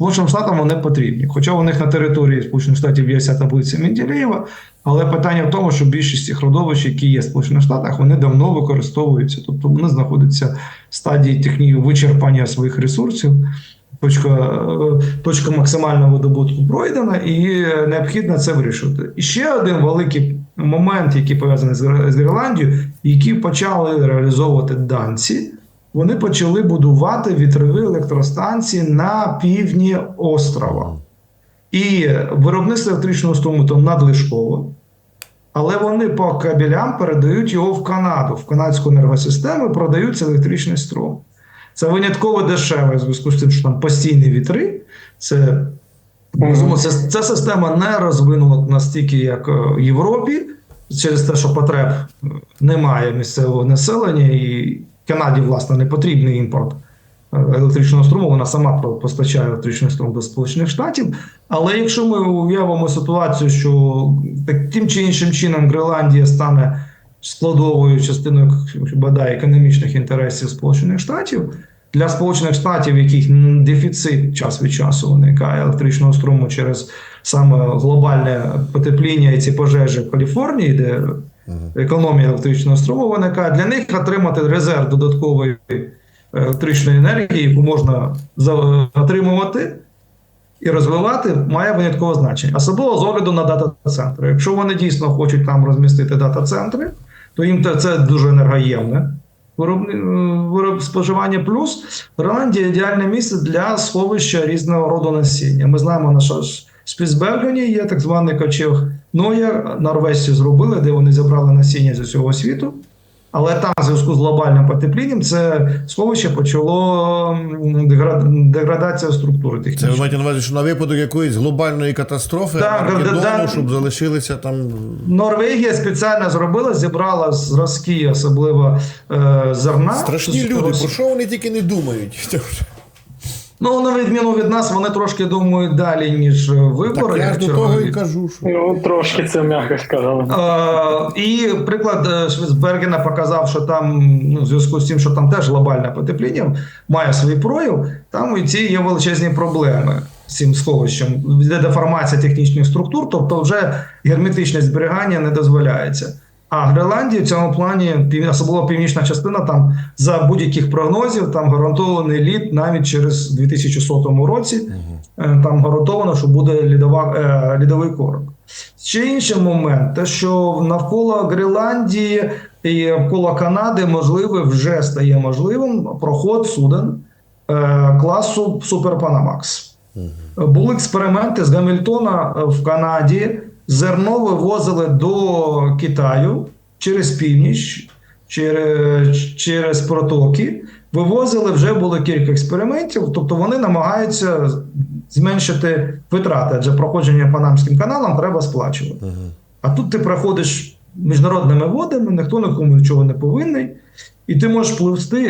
Сполученим Штатам вони потрібні. Хоча у них на території Сполучених Штатів є вся таблиця Менделєєва, але питання в тому, що більшість цих родовищ, які є в Сполучених Штатах, вони давно використовуються. Тобто вони знаходяться в стадії техніки вичерпання своїх ресурсів. Точка, е, точка максимального видобутку пройдена, і необхідно це вирішувати. І ще один великий момент, який пов'язаний з Ірландією, який почали реалізовувати данці. Вони почали будувати вітрові електростанції на півдні острова. І виробництво електричного струму там надлишкове, але вони по кабелям передають його в Канаду, в канадську енергосистему і продають електричний струм. Це винятково дешево в зв'язку з тим, що там постійні вітри. Це, безумовно, це, ця система не розвинула настільки, як е, в Європі, через те, що потреб е, немає місцевого населення, і Канаді, власне, не потрібний імпорт е, електричного струму. Вона сама постачає електричний струм до Сполучених Штатів. Але якщо ми уявимо ситуацію, що таким чи іншим чином Гренландія стане складовою частиною бодай економічних інтересів Сполучених Штатів. Для Сполучених Штатів, яких дефіцит час від часу виникає електричного струму через саме глобальне потепління і ці пожежі в Каліфорнії, де економія електричного струму виникає, для них отримати резерв додаткової електричної енергії, яку можна отримувати і розвивати, має виняткове значення, особливо з огляду на дата-центри. Якщо вони дійсно хочуть там розмістити дата-центри, то їм це дуже енергоємне е, споживання. Плюс Гренландія ідеальне місце для сховища різного роду насіння. Ми знаємо, на що в Спіцбергені є так званий ковчег Ноя, норвежці зробили, де вони зібрали насіння з усього світу. Але там, в зв'язку з глобальним потеплінням, це сховище почало деградацію структури Це технічної. ви маєте на увазі, що на випадок якоїсь глобальної катастрофи Так, Армагеддону, да, да. щоб залишилися там. Норвегія спеціально зробила, зібрала зразки, особливо е, зерна. Страшні люди, про що вони тільки не думають? Ну, на відміну від нас, вони трошки думають далі, ніж вибори. Так я ж до того і кажу, що. Ну, трошки це м'яко сказали. Е, і приклад е, Швецбергена показав, що там, ну, в зв'язку з тим, що там теж глобальне потепління має свій прояв, там і ці є величезні проблеми з цим сховищем. Йде деформація технічних структур, тобто вже герметичне зберігання не дозволяється. А Гренландія в цьому плані, особливо північна частина, там за будь-яких прогнозів там гарантований лід навіть через 2100 році. Е, Там гарантовано, що буде лідова, е, лідовий корок. Ще інший момент, те, що навколо Гренландії і навколо Канади можливе вже стає можливим проход суден е, класу Супер Панамакс. Були експерименти з Гамільтона в Канаді. Зерно вивозили до Китаю через північ, через, через протоки. Вивозили вже було кілька експериментів, тобто вони намагаються зменшити витрати, адже проходження Панамським каналом треба сплачувати. А тут ти проходиш міжнародними водами, ніхто нікому нічого не повинний, і ти можеш пливсти.